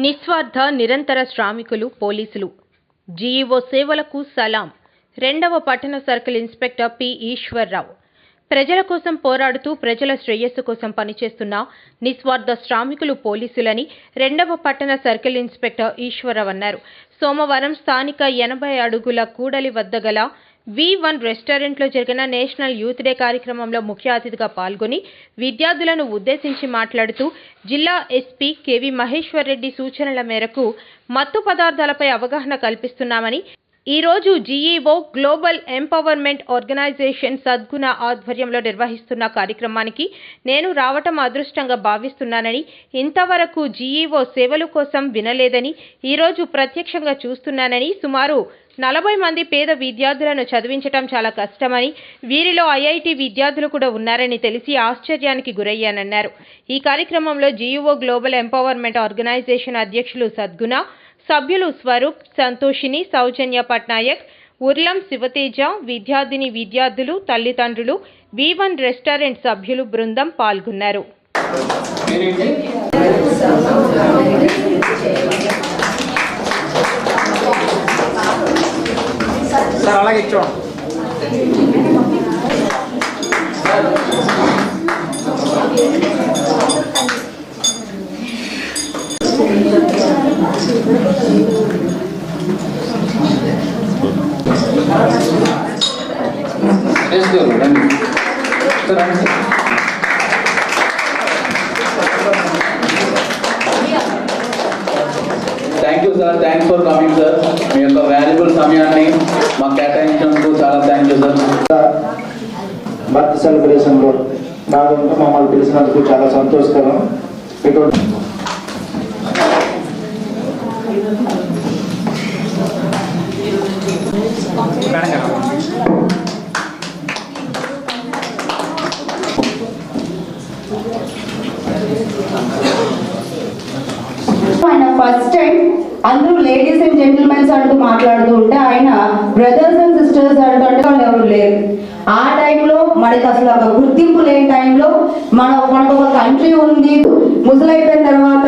నిస్వార్థ నిరంతర శ్రామికులు పోలీసులు. జీఈఓ సేవలకు సలాం. రెండవ పట్టణ సర్కిల్ ఇన్స్పెక్టర్ పి ఈశ్వర్రావు. ప్రజల కోసం పోరాడుతూ ప్రజల శ్రేయస్సు కోసం పనిచేస్తున్న నిస్వార్థ శ్రామికులు పోలీసులని రెండవ పట్టణ సర్కిల్ ఇన్స్పెక్టర్ ఈశ్వరరావు అన్నారు. సోమవారం స్థానిక ఎనభై అడుగుల కూడలి వద్ద గల వి వన్ రెస్టారెంట్లో జరిగిన నేషనల్ యూత్ డే కార్యక్రమంలో ముఖ్య అతిథిగా పాల్గొని విద్యార్థులను ఉద్దేశించి మాట్లాడుతూ జిల్లా ఎస్పీ కెవి మహేశ్వర్ రెడ్డి సూచనల మేరకు మత్తు పదార్థాలపై అవగాహన కల్పిస్తున్నామని ఈ రోజు జీఈఓ గ్లోబల్ ఎంపవర్మెంట్ ఆర్గనైజేషన్ సద్గుణ ఆధ్వర్యంలో నిర్వహిస్తున్న కార్యక్రమానికి నేను రావటం అదృష్టంగా భావిస్తున్నానని ఇంతవరకు జీఈఓ సేవల కోసం వినలేదని ఈరోజు ప్రత్యక్షంగా చూస్తున్నానని సుమారు నలభై మంది పేద విద్యార్థులను చదివించటం చాలా కష్టమని వీరిలో ఐఐటి విద్యార్థులు కూడా ఉన్నారని తెలిసి ఆశ్చర్యానికి గురయ్యానన్నారు. ఈ కార్యక్రమంలో జీఈఓ గ్లోబల్ ఎంపవర్మెంట్ ఆర్గనైజేషన్ అధ్యక్షులు సద్గుణ సభ్యులు స్వరూప్ సంతోషిని సౌజన్య పట్నాయక్ ఉర్లం శివతేజ విద్యార్థిని విద్యార్థులు తల్లిదండ్రులు వి వన్ రెస్టారెంట్ సభ్యులు బృందం పాల్గొన్నారు. అలాగే రండి రండి thank you sir thanks for coming sir మీ యొక్క వాల్యుబుల్ సమయాన్ని మాకు కేటాయించినందుకు చాలా థ్యాంక్ యూ సార్ బర్త్ సెలబ్రేషన్లో భాగంగా మమ్మల్ని పిలిచినందుకు చాలా సంతోషకరం. ఇటువంటి ఫస్ట్ టైం అందరూ లేడీస్ అండ్ జెంటిల్మెన్స్ అంటూ మాట్లాడుతూ ఉంటే ఆయన బ్రదర్స్ అండ్ సిస్టర్స్ అంటూ అంటే వాళ్ళు ఎవరు లేరు. ఆ టైంలో మనకి అసలు ఒక గుర్తింపు లేని టైంలో మన మనకు ఒక కంట్రీ ఉంది. ముసలు అయిపోయిన తర్వాత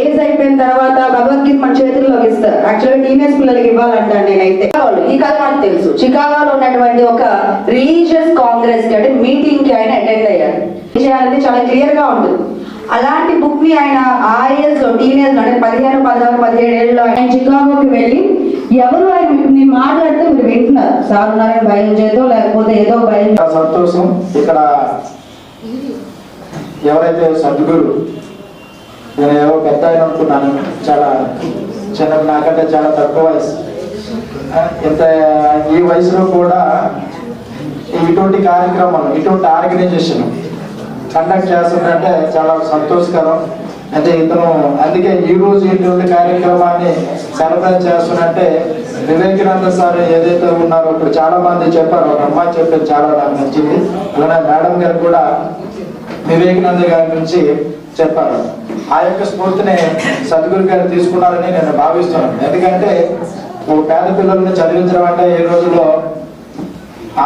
ఏజ్ అయిపోయిన తర్వాత భగవద్గీత మన చేతుల్లోకి ఇస్తారు. యాక్చువల్గా టీనేజ్ పిల్లలకి ఇవ్వాలంటాను నేనైతే. ఈ కథ మనకు తెలుసు. చికాగోలో ఉన్నటువంటి ఒక రిలీజియస్ కాంగ్రెస్కి అంటే మీటింగ్కి ఆయన అటెండ్ అయ్యారు. అనేది చాలా క్లియర్గా ఉంటుంది. అలాంటి బుక్ని ఆయన ఆ ఏజ్లో టీనేజ్లో అంటే పదిహేను పదహారు పదిహేడు ఏళ్ళలో ఆయన చికాగోకి వెళ్ళి ఎవరు ఆయన మీరు మాట్లాడితే మీరు వింటున్నారు సార్ ఉన్నారని భయం చేతో లేకపోతే ఏదో భయం సంతోషం. ఇక్కడ ఎవరైతే సద్గురు నేను ఏవో పెద్ద ఆయన అనుకున్నాను. చాలా చిన్న నాకంటే చాలా తక్కువ వయసు. ఇంత ఈ వయసులో కూడా ఇటువంటి కార్యక్రమాలు ఇటువంటి ఆర్గనైజేషన్ కండక్ట్ చేస్తుందంటే చాలా సంతోషకరం. అంటే ఇతను అందుకే ఈ రోజు ఇటువంటి కార్యక్రమాన్ని సరఫరా చేస్తున్నట్టే వివేకానంద సార్ ఏదైతే ఉన్నారో ఇప్పుడు చాలా మంది చెప్పారు ఒక అమ్మాయి చెప్పేది చాలా నాకు నచ్చింది. అలానే మేడం గారు కూడా వివేకానంద గారి నుంచి చెప్పారు. ఆ యొక్క స్ఫూర్తిని సద్గురు గారు తీసుకున్నారని నేను భావిస్తున్నాను. ఎందుకంటే ఓ పేద పిల్లల్ని చదివించడం అంటే ఈ రోజుల్లో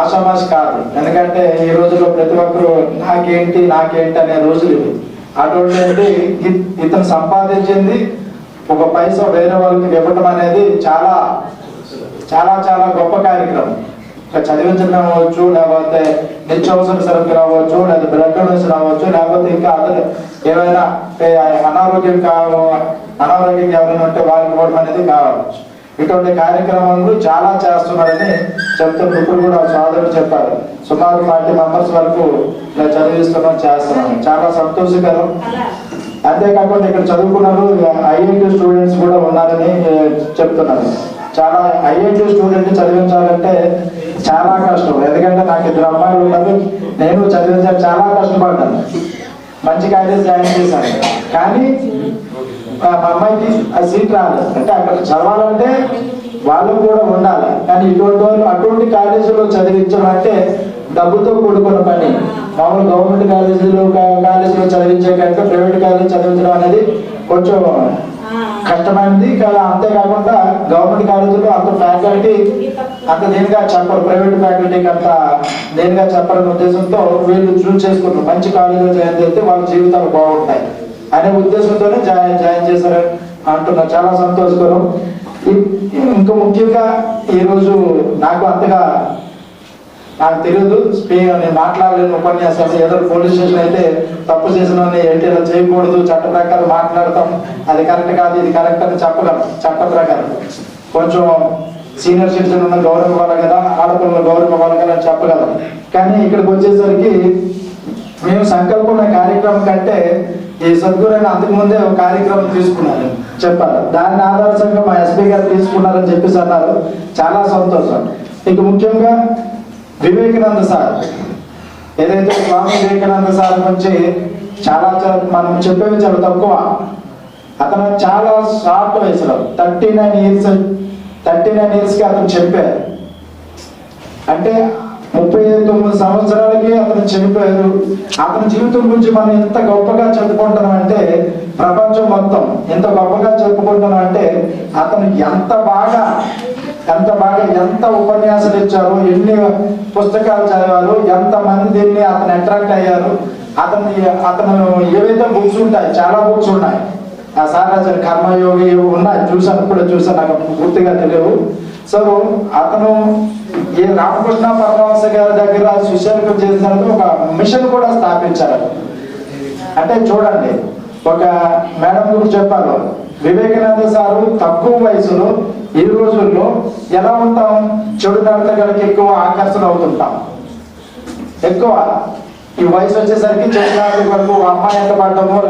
ఆషామాషి కాదు. ఎందుకంటే ఈ రోజుల్లో ప్రతి ఒక్కరు నాకేంటి నాకేంటి అనే రోజులు అటువంటి ఇతను సంపాదించింది ఒక పైసా వేరే వాళ్ళకి ఇవ్వటం అనేది చాలా చాలా చాలా గొప్ప కార్యక్రమం. చదివించడం అవ్వచ్చు లేకపోతే నిత్యావసర సరుకులు రావచ్చు లేదా బ్లడ్ డొనేషన్ అవ్వచ్చు లేకపోతే ఇంకా అతను ఏమైనా అనారోగ్యం కావ అనారోగ్యం ఎవరైనా ఉంటే వారికి ఇవ్వడం అనేది కావచ్చు. ఇటువంటి కార్యక్రమాలు చాలా చేస్తున్నారని చెప్తున్న ఇప్పుడు కూడా సోదరుడు చెప్పారు. సుమారు ఫార్టీ మెంబర్స్ వరకు ఇలా చదివిస్తున్నాం చేస్తున్నాం చాలా సంతోషకరం. అంతేకాకుండా ఇక్కడ చదువుకున్నారు ఐఐటి స్టూడెంట్స్ కూడా ఉన్నారని చెప్తున్నారు. చాలా ఐఐటి స్టూడెంట్ చదివించాలంటే చాలా కష్టం. ఎందుకంటే నాకు ఇద్దరు అమ్మాయిలు ఉన్నారు. నేను చదివించాలి చాలా కష్టపడ్డాను. మంచి కాలేజ్ జాయిన్ చేశాను. కానీ మా అమ్మాయికి ఆ సీట్ రాలేదు. అంటే అక్కడ చదవాలంటే వాళ్ళు కూడా ఉండాలి. కానీ ఇటువంటి వాళ్ళు అటువంటి కాలేజీలో చదివించడం అంటే డబ్బుతో కూడుకున్న పని. మామూలు గవర్నమెంట్ కాలేజీలో కాలేజీలో చదివించే కంటే ప్రైవేట్ కాలేజీ చదివించడం అనేది కొంచెం కష్టమైనది కదా అంతేకాకుండా గవర్నమెంట్ కాలేజీలో అంత ఫ్యాకల్టీ అంత దేనిగా చెప్పరు ప్రైవేట్ ఫ్యాకల్టీకి అంత దేనిగా చెప్పాలనే ఉద్దేశంతో వీళ్ళు చూస్ చేసుకుంటారు. మంచి కాలేజీలో జాయిన్ చేస్తే వాళ్ళ జీవితాలు బాగుంటాయి. అనే ఉద్దేశంతోనే జాయిన్ జాయిన్ చేశారు అంటున్నారు. చాలా సంతోషకరం. ఇంకా ముఖ్యంగా ఈరోజు నాకు అంతగా నాకు తెలియదు. స్పీ నేను మాట్లాడలేని ఉపన్యాసాలు ఏదో పోలీస్ స్టేషన్ అయితే తప్పు చేసిన ఏంటి ఇలా చేయకూడదు చట్ట ప్రకారం మాట్లాడతాం. అది కరెక్ట్ కాదు ఇది కరెక్ట్ అని చెప్పగలం చట్ట ప్రకారం. కొంచెం సీనియర్ సిటిజన్ ఉన్న గౌరవం ఇవ్వాలి కదా ఆడపిల్లల గౌరవం ఇవ్వాలి కదా అని చెప్పగలం. కానీ ఇక్కడికి వచ్చేసరికి మేము సంకల్పం కార్యక్రమం కంటే ఈ సద్గురైన అంతకు ముందే ఒక కార్యక్రమం తీసుకున్నారు. చెప్పారు. దాన్ని ఆదర్శంగా మా ఎస్పీ గారు తీసుకున్నారని చెప్పేసి అన్నారు. చాలా సంతోషం. ఇక ముఖ్యంగా వివేకానంద సార్. ఏదైతే స్వామి వివేకానంద సార్ నుంచి చాలా చాలా- మనం చెప్పేవి చాలా తక్కువ. అతను చాలా షార్ట్ వయసులో thirty nine years thirty nine ఇయర్స్కి అతను చెప్పారు. అంటే ముప్పై తొమ్మిది సంవత్సరాలకి అతను చనిపోయారు. అతని జీవితం గురించి మనం ఎంత గొప్పగా చెప్పుకుంటున్నాం అంటే ప్రపంచం మొత్తం ఎంత గొప్పగా చెప్పుకుంటున్నాం అంటే అతను ఎంత బాగా ఎంత బాగా ఎంత ఉపన్యాసాలు ఇచ్చారు ఎన్ని పుస్తకాలు చదివారు ఎంత మంది దీన్ని అతను అట్రాక్ట్ అయ్యారు అతని అతను ఏవైతే బుక్స్ ఉంటాయి చాలా బుక్స్ ఉన్నాయి. ఆ సారాజన్ కర్మయోగి ఉన్నాయి చూసాను కూడా చూసాను నాకు పూర్తిగా తెలియవు. సో అతను ఈ రామకృష్ణ పరమహంస గారి దగ్గర శిష్యులకు చేసిన తర్వాత ఒక మిషన్ కూడా స్థాపించారు. అంటే చూడండి ఒక మేడం గురించి చెప్పారు వివేకానంద సారు తక్కువ వయసులో ఈ రోజుల్లో ఎలా ఉంటాం? చెడు నడతగలకి ఎక్కువ ఆకర్షణ అవుతుంటాం. ఎక్కువ. ఈ వయసు వచ్చేసరికి చెడు నడత వరకు అమ్మాయి ఎంత పడ్డమో